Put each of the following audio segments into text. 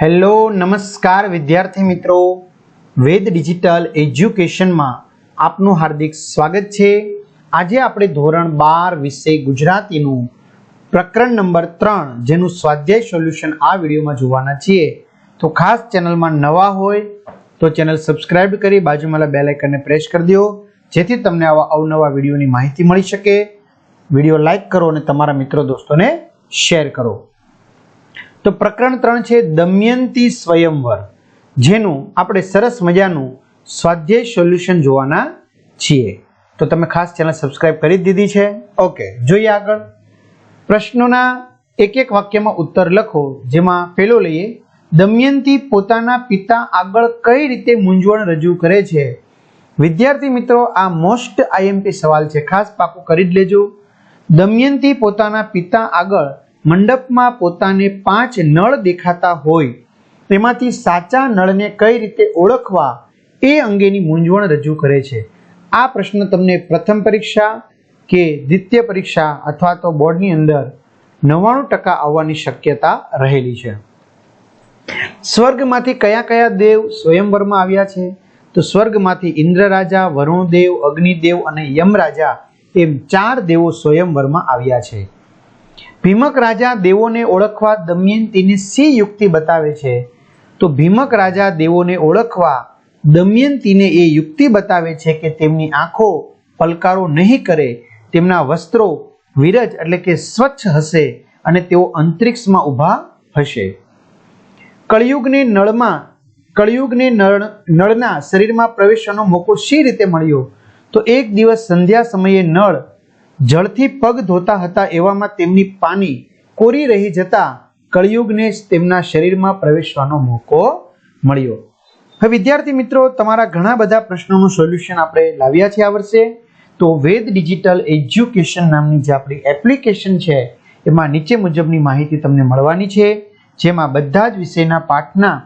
Hello, નમસ્કાર વિદ્યાર્થી મિત્રો. વેદ ડિજિટલ એજ્યુકેશનમાં આપનું હાર્દિક સ્વાગત છે. આજે આપણે ધોરણ બાર વિષય ગુજરાતીનું પ્રકરણ નંબર ત્રણ, જેનું સ્વાધ્યાય સોલ્યુશન આ વિડીયોમાં જોવાના છીએ. તો ખાસ ચેનલમાં નવા હોય તો ચેનલ સબસ્ક્રાઇબ કરી બાજુમાં બેલ આઇકનને પ્રેસ કરી દો, જેથી તમને આવા અવનવા વિડીયોની માહિતી મળી શકે. વીડિયો લાઇક કરો અને તમારા મિત્રો દોસ્તોને શેર કરો. તો પ્રકરણ ત્રણ છે, દમયંતી સ્વયંવર, જેનું આપણે સરસ મજાનું સ્વાધ્યાય સોલ્યુશન જોવાના છીએ. તો તમે ખાસ ચેનલ સબસ્ક્રાઇબ કરી દીધી છે. ઓકે જોઈએ આગળ. પ્રશ્નોના એક એક વાક્યમાં ઉત્તર લખો, જેમાં પેલો લઈએ. દમયંતી પોતાના પિતા આગળ કઈ રીતે મૂંઝવણ રજૂ કરે છે? વિદ્યાર્થી મિત્રો, આ મોસ્ટ આઈએમપી સવાલ છે. ખાસ પાકું કરી જ લેજો. દમયંતી પોતાના પિતા આગળ મંડપમાં પોતાને પાંચ નળ દેખાતા હોય, તેમાંથી સાચા નળને કઈ રીતે ઓળખવા એ અંગેની મૂંઝવણ રજૂ કરે છે. આ પ્રશ્ન તમને પ્રથમ પરીક્ષા કે દ્વિતીય પરીક્ષા અથવા તો બોર્ડની અંદર નવ્વાણું ટકા આવવાની શક્યતા રહેલી છે. સ્વર્ગમાંથી કયા કયા દેવ સ્વયંવરમાં આવ્યા છે? તો સ્વર્ગમાંથી ઇન્દ્ર રાજા વરુણદેવ, અગ્નિદેવ અને યમરાજા એમ ચાર દેવો સ્વયંવરમાં આવ્યા છે. ભીમક રાજા દેવોને ઓળખવા દમયંતીની સી યુક્તિ બતાવે છે? તો ભીમક રાજા દેવોને ઓળખવા દમયંતીને એ યુક્તિ બતાવે છે કે તેમની આંખો પલકારો નહીં કરે, તેમના વસ્ત્રો વિરજ એટલે કે સ્વચ્છ હશે અને તેઓ અંતરિક્ષમાં ઊભા હશે. કળિયુગને નળમાં, કળિયુગને નળ, નળના શરીરમાં પ્રવેશવાનો મોકો શી રીતે મળ્યો? તો એક દિવસ સંધ્યા સમયે નળ જળથી પગ ધોતા હતા એવામાં તેમની પાની કોરી રહી જતા કળિયુગને તેમના શરીરમાં પ્રવેશવાનો મોકો મળ્યો. હવે વિદ્યાર્થી મિત્રો, તમારા ઘણા બધા પ્રશ્નોનું સોલ્યુશન આપણે લાવ્યા છે આ વર્ષે. તો વેદ ડિજિટલ એજ્યુકેશન નામની જે આપણી એપ્લિકેશન છે, એમાં નીચે મુજબની માહિતી તમને મળવાની છે. જેમાં બધા જ વિષયના પાઠના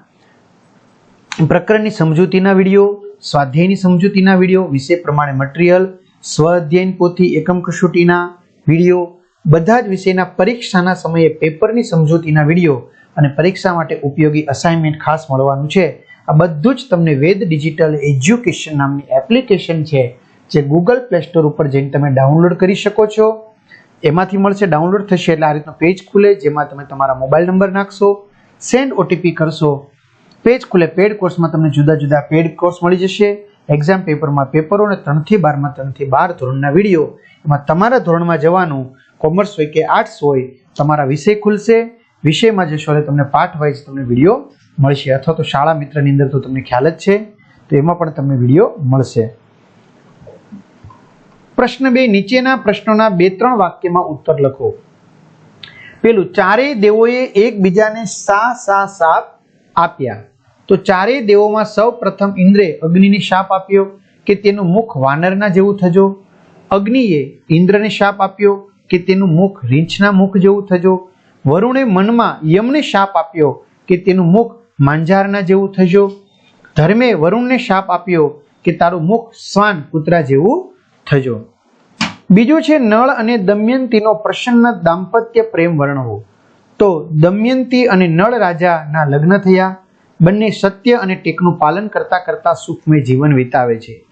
પ્રકરણની સમજૂતીના વીડિયો, સ્વાધ્યાયની સમજૂતીના વીડિયો, વિષય પ્રમાણે મટીરિયલ સ્વ અધ્યયન પોથી એકમ કસોટીના વીડિયો, બધા જ વિષયના પરીક્ષાના સમયે પેપરની સમજૂતીના વીડિયો અને પરીક્ષા માટે ઉપયોગી અસાઇનમેન્ટ ખાસ મળવાનું છે. આ બધું જ તમને વેદ ડિજિટલ એજ્યુકેશન નામની એપ્લિકેશન છે, જે ગૂગલ પ્લે સ્ટોર ઉપર જઈને તમે ડાઉનલોડ કરી શકો છો. એમાંથી મળશે, ડાઉનલોડ થશે એટલે આ રીતનો પેજ ખુલે, જેમાં તમે તમારા મોબાઈલ નંબર નાખશો સેન્ડ ઓટીપી કરશો. પેજ ખુલે પેડ કોર્સમાં તમને જુદા જુદા પેડ કોર્સ મળી જશે. એક્ઝામ પેપરમાં પેપરો અને ત્રણથી બારમાં, ત્રણથી બાર ધોરણના વીડિયો, એમાં તમારા ધોરણમાં જવાનું કોમર્સ હોય કે આર્ટ્સ હોય, તમારા વિષય ખુલશે, વિષયમાં જશો એટલે તમને પાઠ વાઇઝ તમને વીડિયો મળશે. અથવા તો શાળા મિત્રની અંદર તો તમને ખ્યાલ જ છે, તો એમાં પણ તમને વીડિયો મળશે. પ્રશ્ન બે, નીચેના પ્રશ્નોના બે, ત્રણ વાક્યમાં ઉત્તર લખો. પેલું, ચારેય દેવોએ એકબીજાને સા સા, સાપ આપ્યા. તો ચારેય દેવોમાં સૌ પ્રથમ ઇન્દ્રે અગ્નિને શાપ આપ્યો કે તેનું મુખ વાનરના જેવું થજો. અગ્નિએ ઇન્દ્રને શાપ આપ્યો કે તેનું મુખ રીંછના મુખ જેવું થજો. વરુણે મનમાં યમને શાપ આપ્યો કે તેનું મુખ માંજારના જેવું થજો. ધર્મે વરુણને શાપ આપ્યો કે તારું મુખ શ્વાન કૂતરા જેવું થજો. બીજું છે નળ અને દમયંતીનો પ્રસન્ન દાંપત્ય પ્રેમ વર્ણવો. તો દમયંતી અને નળ રાજાના લગ્ન થયા. બંને સત્ય અને ટેકનું પાલન કરતા કરતા સુખમય જીવન વિતાવે છે.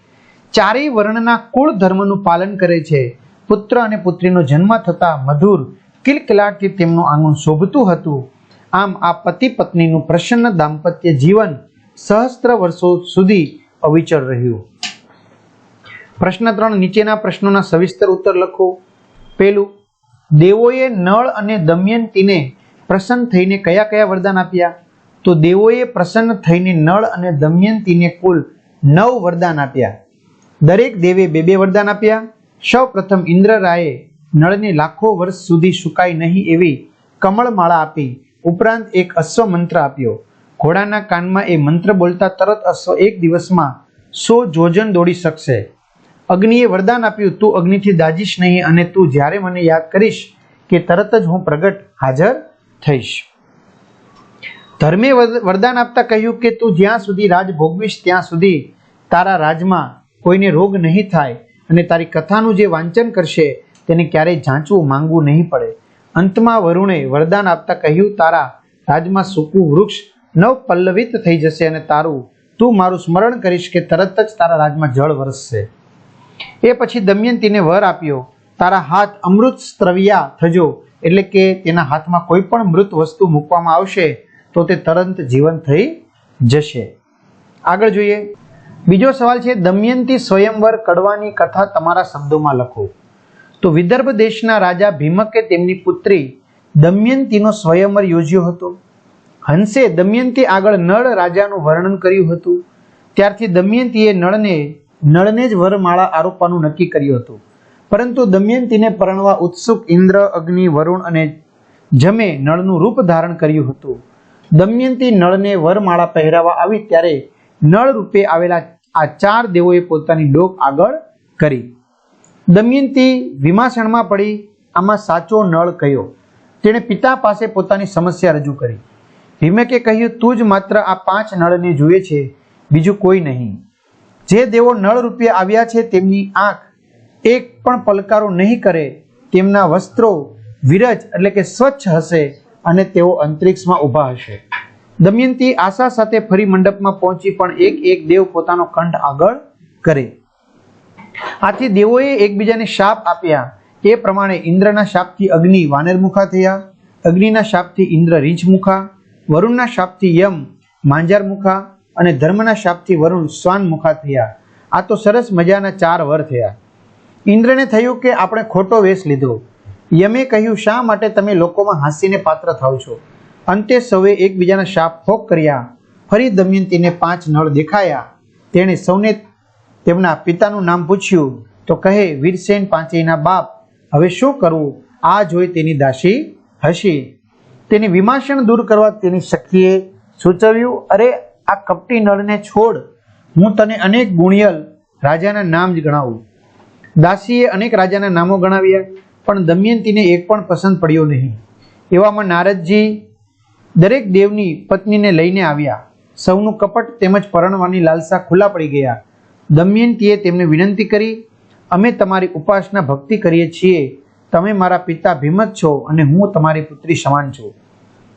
ચારેય વર્ણના કુળ ધર્મનું પાલન કરે છે. પુત્ર અને પુત્રીનો જન્મ થતા મધુર કિલકિલાટથી તેમનું આંગણ શોભતું હતું. આમ આ પતિ પત્નીનું પ્રસન્ન દાંપત્ય જીવન સહસ્ત્ર વર્ષો સુધી અવિચળ રહ્યું. પ્રશ્ન ત્રણ, નીચેના પ્રશ્નોના સવિસ્તર ઉત્તર લખો. પેલું દેવોએ નળ અને દમયંતીને પ્રસન્ન થઈને કયા કયા વરદાન આપ્યા? તો દેવોએ પ્રસન્ન થઈને નળ અને દમયંતીને કુલ નવ વરદાન આપ્યા. દરેક દેવે બે બે વરદાન આપ્યા. સૌ પ્રથમ ઇન્દ્રરાયે નળને લાખો વર્ષ સુધી સુકાય નહીં એવી કમળમાળા આપી ઉપરાંત એક અશ્વ મંત્ર આપ્યો. ઘોડાના કાનમાં એ મંત્ર બોલતા તરત અશ્વ એક દિવસમાં સો જોજન દોડી શકશે. અગ્નિએ વરદાન આપ્યું, તું અગ્નિથી દાજીશ નહીં અને તું જ્યારે મને યાદ કરીશ કે તરત જ હું પ્રગટ હાજર થઈશ. ધર્મે વર- વરદાન આપતા કહ્યું કે તું જ્યાં સુધી રાજ ભોગવીશ, ત્યાં સુધી તારા રાજમાં કોઈને રોગ નહીં થાય અને તારી કથાનું જે વાંચન કરશે, તેને ક્યારેય જાંચવું માંગવું નહીં પડે. અંતમાં વરુણે વરદાન આપતા કહ્યું, તારા રાજમાં સૂકું વૃક્ષ નવ પલ્લવિત થઈ જશે અને તારું, તું મારું સ્મરણ કરીશ કે તરત જ તારા રાજમાં જળ વરસશે. એ પછી દમયંતીને વર આપ્યો, તારા હાથ અમૃત સ્ત્રવ્યા થજો, એટલે કે તેના હાથમાં કોઈ પણ મૃત વસ્તુ મૂકવામાં આવશે તો તે તરત જીવન થઈ જશે. આગળ જોઈએ. બીજો સવાલ છે, દમયંતી સ્વયંવર કડવાની કથા તમારા શબ્દોમાં લખો. તો વિદર્ભ દેશના રાજા ભીમકે તેમની પુત્રી દમયંતીનો સ્વયંવર યોજ્યો હતો. હંસે દમયંતી આગળ નળ રાજાનું વર્ણન કર્યું હતું. ત્યારથી દમયંતીએ નળને નળને જ વરમાળા આરોપવાનું નક્કી કર્યું હતું. પરંતુ દમયંતીને પરણવા ઉત્સુક ઇન્દ્ર, અગ્નિ, વરુણ અને જમે નળનું રૂપ ધારણ કર્યું હતું. દમયંતી નળને વરમાળા પહેરાવા આવી ત્યારે નળ રૂપે આવેલા આ ચાર દેવોએ પોતાની ડોક આગળ કરી. દમયંતી વિમાસણમાં પડી, આમાં સાચો નળ કયો? તેણે પિતા પાસે પોતાની સમસ્યા રજૂ કરી. ભીમકે કહ્યું, તું જ માત્ર આ પાંચ નળને જુએ છે, બીજું કોઈ નહીં. જે દેવો નળ રૂપે આવ્યા છે તેમની આંખ એક પણ પલકારો નહીં કરે, તેમના વસ્ત્રો વિરજ એટલે કે સ્વચ્છ હશે અને તેઓ અંતરિક્ષમાં ઊભા હશે. દમયંતી આશા સાથે ફરી મંડપમાં પહોંચી પણ એક એક દેવ પોતાનો કંઠ આગળ કરે. આથી દેવોએ એકબીજાને શાપ આપ્યા. એ પ્રમાણે ઇન્દ્રના શાપથી અગ્નિ વાનરમુખા થયા. અગ્નિના શાપથી ઇન્દ્ર રીંછમુખા, વરુણના શાપથી યમ માંજારમુખા અને ધર્મના શાપથી વરુણ શ્વાનમુખા થયા. આ તો સરસ મજાના ચાર વર થયા. ઇન્દ્રને થયું કે આપણે ખોટો વેશ લીધો. યમે કહ્યું, શા માટે તમે લોકોમાં હાસીને પાત્ર થાવ છો? અંતે સૌએ એકબીજાના શાપ ફોક કર્યા. ફરી દમયંતીને પાંચ નળ દેખાયા. તેણે સૌને તેમના પિતાનું નામ પૂછ્યું. તો કહે, વીરસેન પાંચેયના બાપ, હવે શું કરવું આ જોઈ તેની દાસી હસી. તેની વિમાસણ દૂર કરવા તેની સખીએ સૂચવ્યું, અરે, આ કપટી નળને છોડ. હું તને અનેક ગુણિયલ રાજાના નામ જ ગણાવું. દાસીએ અનેક રાજાના નામો ગણાવ્યા. પણ દમયંતીને એક પણ પસંદ પડ્યો નહીં. એવામાં નારદજી દરેક દેવની પત્નીને લઈને આવ્યા. સૌનું કપટ તેમજ પરણવાની લાલસા ખુલ્લા પડી ગયા. દમયંતીએ તેમને વિનંતી કરી, અમે તમારી ઉપાસના ભક્તિ કરીએ છીએ. તમે મારા પિતા ભીમત છો અને હું તમારી પુત્રી સમાન છું.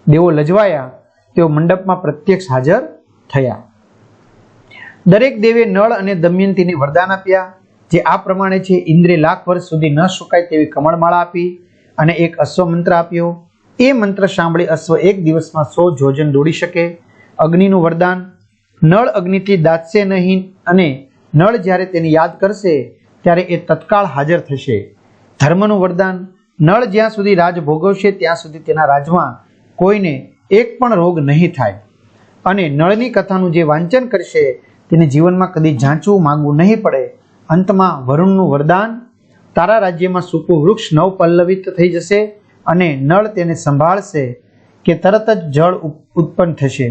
દેવો લજવાયા. તેઓ મંડપમાં પ્રત્યક્ષ હાજર થયા. દરેક દેવે નળ અને દમયંતીને વરદાન આપ્યા. જે આ પ્રમાણે છે ઇન્દ્રે લાખ વર્ષ સુધી ન સુકાય તેવી કમળમાળા આપી અને એક અશ્વ મંત્ર આપ્યો. એ મંત્ર સાંભળી અશ્વ એક દિવસમાં સો જોજન દોડી શકે. અગ્નિનું વરદાન. નળ અગ્નિથી દાચશે નહીં અને નળ જ્યારે તેને યાદ કરશે, ત્યારે એ તત્કાળ હાજર થશે. ધર્મનું વરદાન. નળ જ્યાં સુધી રાજ ભોગવશે, ત્યાં સુધી તેના રાજમાં કોઈને એક પણ રોગ નહીં થાય. અને નળની કથાનું જે વાંચન કરશે, તેને જીવનમાં કદી જાંચવું માંગવું નહીં પડે. અંતમાં વરુણનું વરદાન, તારા રાજ્યમાં સૂકું વૃક્ષ નવ પલ્લવિત થઈ જશે અને નળ તેને સંભાળશે કે તરત જ જળ ઉત્પન્ન થશે.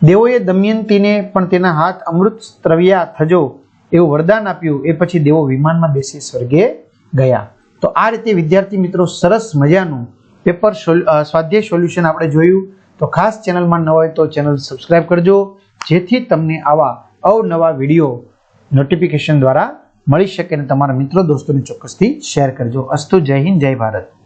દેવોએ દમયંતીને પણ તેના હાથ અમૃત સ્ત્રવ્યા થજો એવું વરદાન આપ્યું. એ પછી દેવો વિમાનમાં બેસી સ્વર્ગે ગયા. તો આ રીતે વિદ્યાર્થી મિત્રો સરસ મજાનું પેપર સ્વાધ્યાય સોલ્યુશન આપણે જોયું. તો ખાસ ચેનલમાં ન હોય તો ચેનલ સબસ્ક્રાઈબ કરજો. જેથી તમને આવા અવનવા વીડિયો નોટિફિકેશન દ્વારા મળી શકે અને તમારા મિત્રો, દોસ્તોને ચોક્કસથી શેર કરજો. અસ્તુ, જય હિન્દ, જય ભારત.